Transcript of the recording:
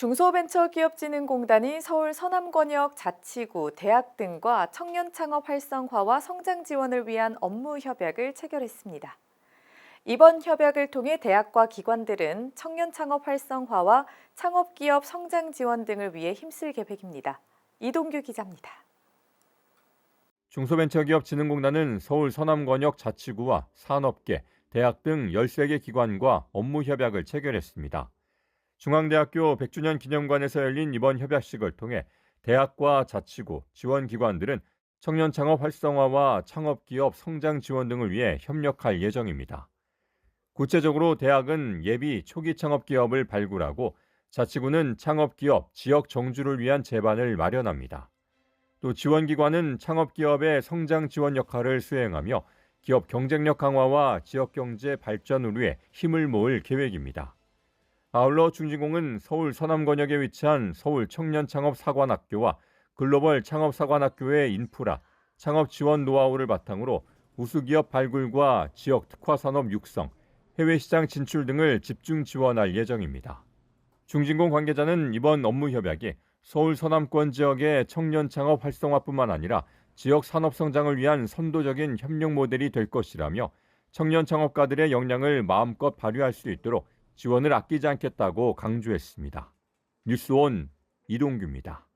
중소벤처기업진흥공단이 서울 서남권역 자치구, 대학 등과 청년 창업 활성화와 성장 지원을 위한 업무 협약을 체결했습니다. 이번 협약을 통해 대학과 기관들은 청년 창업 활성화와 창업기업 성장 지원 등을 위해 힘쓸 계획입니다. 이동규 기자입니다. 중소벤처기업진흥공단은 서울 서남권역 자치구와 산업계, 대학 등 13개 기관과 업무 협약을 체결했습니다. 중앙대학교 100주년 기념관에서 열린 이번 협약식을 통해 대학과 자치구, 지원기관들은 청년 창업 활성화와 창업기업 성장 지원 등을 위해 협력할 예정입니다. 구체적으로 대학은 예비 초기 창업 기업을 발굴하고 자치구는 창업 기업, 지역 정주를 위한 제반을 마련합니다. 또 지원기관은 창업 기업의 성장 지원 역할을 수행하며 기업 경쟁력 강화와 지역 경제 발전을 위해 힘을 모을 계획입니다. 아울러 중진공은 서울 서남 권역에 위치한 서울 청년 창업 사관학교와 글로벌 창업 사관학교의 인프라, 창업 지원 노하우를 바탕으로 우수기업 발굴과 지역 특화 산업 육성, 해외 시장 진출 등을 집중 지원할 예정입니다. 중진공 관계자는 이번 업무 협약이 서울 서남권 지역의 청년 창업 활성화뿐만 아니라 지역 산업 성장을 위한 선도적인 협력 모델이 될 것이라며 청년 창업가들의 역량을 마음껏 발휘할 수 있도록 지원을 아끼지 않겠다고 강조했습니다. 뉴스온 이동규입니다.